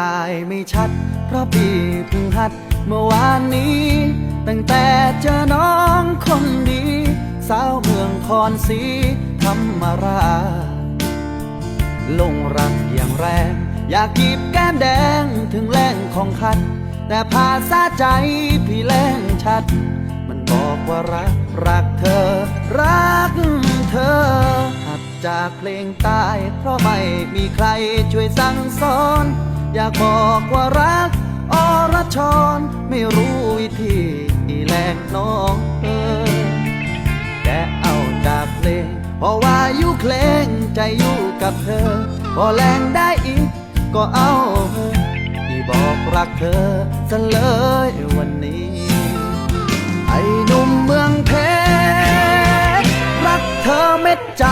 ตายไม่ชัด เพราะพี่เพิ่งหัดเมื่อวานนี้ ตั้งแต่เจอน้องคนดี สาวเมืองคอนสีธรรมราลงรักอย่างแรง อยากกีบแก้มแดงถึงแรงของคัด แต่ภาษาใจพี่แรงชัด มันบอกว่ารัก รักเธอ รักเธอ หัดจากเพลงตาย เพราะไม่มีใครช่วยสั่งสอน อยากบอกว่ารักอรชรไม่รู้วิธีแลกน้องเออแต่เอาจากเพลงเพราะว่าอยู่เพลงใจอยู่กับเธอ พอแรงได้อีกก็เอาที่บอกรักเธอซะเลยวันนี้ ไอ้หนุ่มเมืองเพชรรักเธอเม็ดใจ